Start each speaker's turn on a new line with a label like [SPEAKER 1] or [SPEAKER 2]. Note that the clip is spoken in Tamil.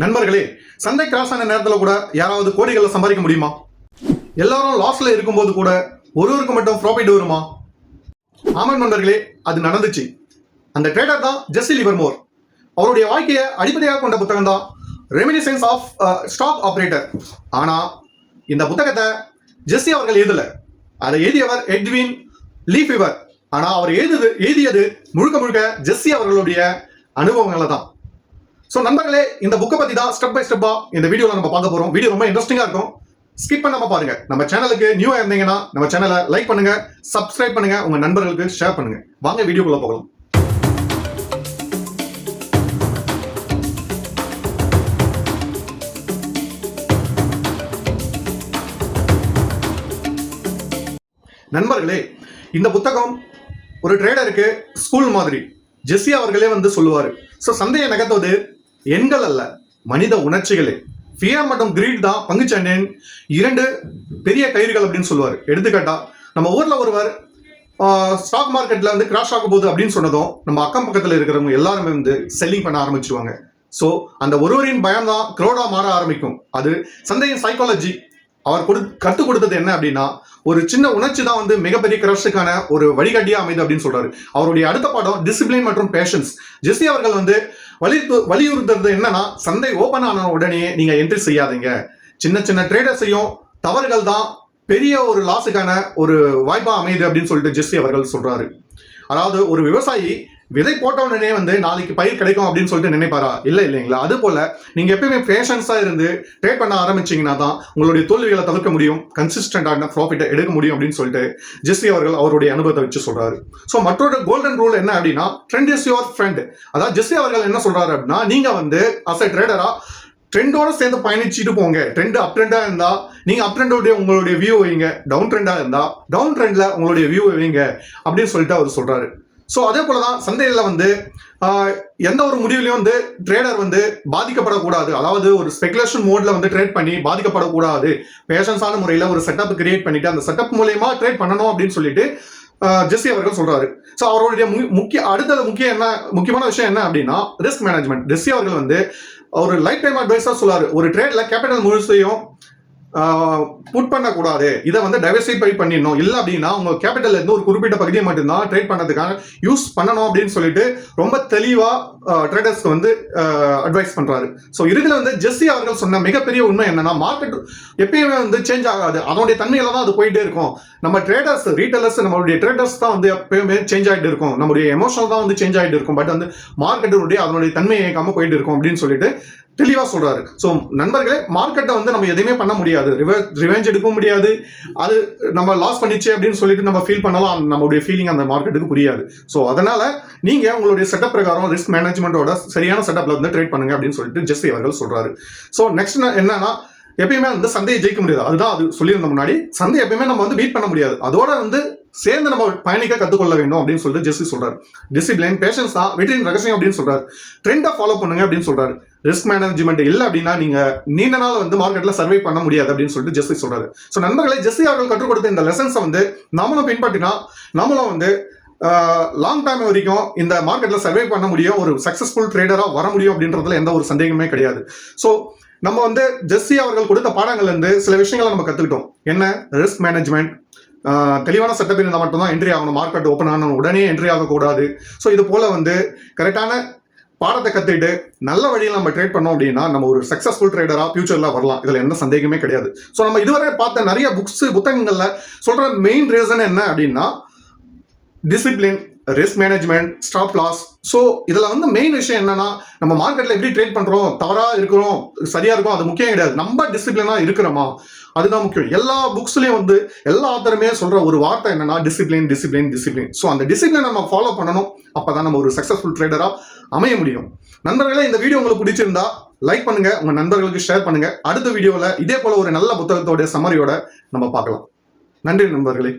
[SPEAKER 1] நண்பர்களே சந்தை கிராஸ் ஆன நேரத்தில் கூட யாராவது கோடிகளை சம்பாதிக்க முடியுமா? எல்லாரும் லாஸ்ல இருக்கும்போது கூட ஒருவருக்கு மட்டும் ப்ராஃபிட் வருமா? ஆமாம் நண்பர்களே அது நடந்துச்சு. அந்த ட்ரேடர் தான் ஜெஸ்ஸி லிவர்மோர். அவருடைய வாழ்க்கையை அடிப்படையாக கொண்ட புத்தகம் தான் ரெமினிசன்ஸ் ஆஃப் ஸ்டாக் ஆப்ரேட்டர் ஆனால் இந்த புத்தகத்தை ஜெஸ்ஸி அவர்கள் எழுதல. அதை எழுதியவர் எட்வின் லீஃபிவர். ஆனால் அவர் எழுதுது எழுதியது முழுக்க முழுக்க ஜெஸ்ஸி அவர்களுடைய அனுபவங்களை தான். ஸோ நண்பர்களே இந்த புக்கை பற்றி தான் ஸ்டெப் பை ஸ்டெப்பாக இந்த வீடியோவில் நம்ம பார்க்க போகிறோம் வீடியோ ரொம்ப இன்ட்ரெஸ்டிங்காக இருக்கும். ஸ்கிப் பண்ணாம பாருங்க. நம்ம சேனலுக்கு நியூவாக இருந்தீங்கன்னா நம்ம சேனலை லைக் பண்ணுங்க சப்ஸ்கிரைப் பண்ணுங்க உங்க நண்பர்களுக்கு ஷேர் பண்ணுங்க. வாங்க வீடியோக்குள்ள போகலாம். நண்பர்களே இந்த புத்தகம் ஒரு ட்ரேடருக்கு ஸ்கூல் மாதிரி. ஜெஸ்ஸி அவர்களே வந்து சொல்லுவார். ஸோ சந்தையை நகர்த்துவது எண்கள் அல்ல மனித உணர்ச்சிகளே. ஃபியர் மற்றும் கிரீட் தான் பங்குச்சண்டையின் இரண்டு பெரிய கயிறுகள் அப்படின்னு சொல்லுவார். எடுத்துக்காட்டா நம்ம ஊரில் ஒருவர் ஸ்டாக் மார்க்கெட்டில் வந்து கிராஷ் ஆக போகுது அப்படின்னு சொன்னதும் நம்ம அக்கம் பக்கத்தில் இருக்கிறவங்க எல்லாருமே வந்து செல்லிங் பண்ண ஆரம்பிச்சிருவாங்க. ஸோ அந்த ஒருவரின் பயம் தான் க்ரௌடாக மாற ஆரம்பிக்கும். அது சந்தையின் சைக்காலஜி அவர் கொடு கற்றுக் கொடுத்தது என்ன அப்படின்னா ஒரு சின்ன உணர்ச்சி தான் வந்து மிகப்பெரிய கிரஷுக்கான ஒரு வழிகாட்டியா அமைது அப்படின்னு சொல்றாரு. அவருடைய அடுத்த பாடம் டிசிப்ளின் மற்றும் பேஷன்ஸ் ஜெஸ்ஸி அவர்கள் வந்து வலி வலியுறுத்துறது என்னன்னா சந்தை ஓபன் ஆன உடனே நீங்க என்ட்ரி செய்யாதீங்க. சின்ன சின்ன ட்ரேடர்ஸையும் தவறுகள் தான் பெரிய ஒரு லாஸுக்கான ஒரு வாய்ப்பா அமையுது அப்படின்னு சொல்லிட்டு ஜெஸ்ஸி அவர்கள் சொல்றாரு. அதாவது ஒரு விவசாயி விதை போட்ட உடனே வந்து நாளைக்கு பயிர் கிடைக்கும் அப்படின்னு சொல்லிட்டு நினைப்பாரா? இல்லை இல்லைங்களா? அது போல நீங்க எப்பயுமே பேஷன்ஸா இருந்து ட்ரேட் பண்ண ஆரம்பிச்சீங்கன்னா தான் உங்களுடைய தோல்விகளை தவிர்க்க முடியும் கன்சிஸ்டண்டான ப்ராஃபிட்டை எடுக்க முடியும் அப்படின்னு சொல்லிட்டு ஜெஸ்ஸி அவர்கள் அவருடைய அனுபவத்தை வச்சு சொல்றாரு. ஸோ மற்றொரு கோல்டன் ரூல் என்ன அப்படின்னா ட்ரெண்ட் இஸ் யுவர் ஃப்ரெண்ட் அதாவது ஜெஸ்ஸி அவர்கள் என்ன சொல்றாரு அப்படின்னா நீங்க வந்து அஸ் அ ட்ரேடரா ட்ரெண்டோட சேர்ந்து பயணிச்சுட்டு போங்க. ட்ரெண்ட் அப் ட்ரெண்டா இருந்தா நீங்க அப் ட்ரெண்டோடைய உங்களுடைய வியூ வைங்க. டவுன் ட்ரெண்டா இருந்தா டவுன் ட்ரெண்ட்ல உங்களுடைய வியூ வைங்க அப்படின்னு சொல்லிட்டு அவர் சொல்றாரு. ஸோ அதே போல தான் சந்தையில் வந்து எந்த ஒரு முடிவுலையும் வந்து ட்ரேடர் வந்து பாதிக்கப்படக்கூடாது. அதாவது ஒரு ஸ்பெகுலேஷன் மோட்ல வந்து ட்ரேட் பண்ணி பாதிக்கப்படக்கூடாது. பேஷன்ஸான முறையில் ஒரு செட்டப் கிரியேட் பண்ணிட்டு அந்த செட்டப் மூலயமா ட்ரேட் பண்ணணும் அப்படின்னு சொல்லிட்டு ஜெஸ்ஸி அவர்கள் சொல்றாரு. ஸோ அவருடைய மு- முக்கிய அடுத்தது முக்கிய என்ன முக்கியமான விஷயம் என்ன அப்படின்னா ரிஸ்க் மேனேஜ்மெண்ட் ஜெஸ்ஸி அவர்கள் வந்து ஒரு லைஃப் டைம் அட்வைஸா சொல்லாரு. ஒரு ட்ரேட்ல கேபிட்டல் முழுசையும் புட் பண்ணக்கூடாது. இதை வந்து டைவர்சிஃபை பண்ணிடணும். இல்லை அப்படின்னா உங்க கேபிட்டல் இருந்து ஒரு குறிப்பிட்ட பகுதியை மட்டும்தான் ட்ரேட் பண்ணதுக்காக யூஸ் பண்ணணும் அப்படின்னு சொல்லிட்டு ரொம்ப தெளிவா ட்ரேடர்ஸ்க்கு வந்து அட்வைஸ் பண்றாரு. ஸோ இதுல வந்து ஜெஸ்ஸி அவர்கள் சொன்ன மிகப்பெரிய உண்மை என்னன்னா மார்க்கெட் எப்பயுமே வந்து சேஞ்ச் ஆகாது. அதனுடைய தன்மையில தான் அது போயிட்டே இருக்கும். நம்ம ட்ரேடர்ஸ் ரீட்டைலர்ஸ் நம்மளுடைய ட்ரேடர்ஸ் தான் வந்து எப்பயுமே சேஞ்ச் ஆகிட்டு இருக்கும். நம்மளுடைய எமோஷனல் தான் வந்து சேஞ்ச் ஆகிட்டு இருக்கும். பட் வந்து மார்க்கெட்டுடைய அதனுடைய தன்மையை இயக்காம போயிட்டு இருக்கும் அப்படின்னு சொல்லிட்டு தெளிவாக சொல்கிறாரு ஸோ நண்பர்களே மார்க்கெட்டை வந்து நம்ம எதையுமே பண்ண முடியாது. ரிவெஞ்ச் எடுக்கவும் முடியாது. அது நம்ம லாஸ் பண்ணிச்சு அப்படின்னு சொல்லிட்டு நம்ம ஃபீல் பண்ணலாம். நம்மளுடைய ஃபீலிங் அந்த மார்க்கெட்டுக்கு புரியாது. ஸோ அதனால் நீங்கள் உங்களுடைய செட்டப் பிரகாரம் ரிஸ்க் மேனேஜ்மெண்ட்டோட சரியான செட்டப்பில் வந்து ட்ரேட் பண்ணுங்க அப்படின்னு சொல்லிட்டு ஜெஸ்ஸி அவர்கள் சொல்கிறாரு ஸோ நெக்ஸ்ட் என்னன்னா எப்பயுமே வந்து சந்தையை ஜெயிக்க முடியாது. அதுதான் அது சொல்லியிருந்த முன்னாடி. சந்தை எப்பயுமே நம்ம வந்து பீட் பண்ண முடியாது. அதோட வந்து சேர்ந்து நம்ம பயணிக்க கற்றுக்கொள்ள வேண்டும் அப்படின்னு சொல்லிட்டு ஜெஸ்ஸி சொல்றாரு. டிசிப்ளின் பேஷன்ஸ் தான். வெற்றியின் ரகசியம் அப்படின்னு சொல்றாரு. ட்ரெண்டை ஃபாலோ பண்ணுங்க அப்படின்னு சொல்றாரு. ரிஸ்க் மேனேஜ்மெண்ட் இல்லை அப்படின்னா நீங்க நீண்ட நாள் வந்து மார்க்கெட்ல சர்வை பண்ண முடியாது அப்படின்னு சொல்லிட்டு ஜெஸ்ஸி சொல்றாரு. ஸோ நண்பர்களே ஜெஸ்ஸி அவர்கள் கற்றுக் கொடுத்த இந்த லெசன்ஸை வந்து நம்மளும் பின்பற்றினா நம்மளும் வந்து லாங் டைம் வரைக்கும் இந்த மார்க்கெட்ல சர்வை பண்ண முடியும் ஒரு சக்சஸ்ஃபுல் ட்ரேடராக வர முடியும் அப்படின்றதுல எந்த ஒரு சந்தேகமே கிடையாது. ஸோ நம்ம வந்து ஜெஸ்ஸி அவர்கள் கொடுத்த பாடங்கள்ல இருந்து சில விஷயங்களை நம்ம கத்துக்கிட்டோம். என்ன? ரிஸ்க் மேனேஜ்மெண்ட் தெளிவான சட்டத்தில் இருந்தால் மட்டும்தான் என்ட்ரி ஆகணும். மார்க்கெட் ஓப்பன் ஆன உடனே என்ட்ரி ஆகக்கூடாது. ஸோ இது போல வந்து கரெக்டான பாடத்தை கற்றுக்கிட்டு நல்ல வழியில் நம்ம ட்ரேட் பண்ணோம் அப்படின்னா நம்ம ஒரு சக்ஸஸ்ஃபுல் ட்ரேடராக ஃபியூச்சரில் வரலாம். இதில் எந்த சந்தேகமே கிடையாது. ஸோ நம்ம இதுவரை பார்த்த நிறைய புக்ஸ் புத்தகங்களில் சொல்கிற மெயின் ரீசன் என்ன அப்படின்னா discipline risk management stop loss so இதில் வந்து மெயின் விஷயம் என்னன்னா நம்ம மார்க்கெட்டில் எப்படி ட்ரேட் பண்ணுறோம் தவறாக இருக்கிறோம் சரியாக இருக்கும் அது முக்கியம் கிடையாது. நம்ம டிசிப்ளினாக இருக்கிறோமா? அதுதான் முக்கியம். எல்லா புக்ஸ்லையும் வந்து எல்லா ஆத்தருமே சொல்கிற ஒரு வார்த்தை என்னன்னா டிசிப்ளின் டிசிப்ளின் டிசிப்ளின் ஸோ அந்த டிசிப்ளின் நம்ம ஃபாலோ பண்ணணும். அப்போ தான் நம்ம ஒரு சக்ஸஸ்ஃபுல் ட்ரேடராக அமைய முடியும். நண்பர்களே இந்த வீடியோ உங்களுக்கு பிடிச்சிருந்தா லைக் பண்ணுங்க. உங்க நண்பர்களுக்கு ஷேர் பண்ணுங்க. அடுத்த வீடியோவில் இதே போல ஒரு நல்ல புத்தகத்தோட சமரியோட நம்ம பார்க்கலாம். நன்றி நண்பர்களே.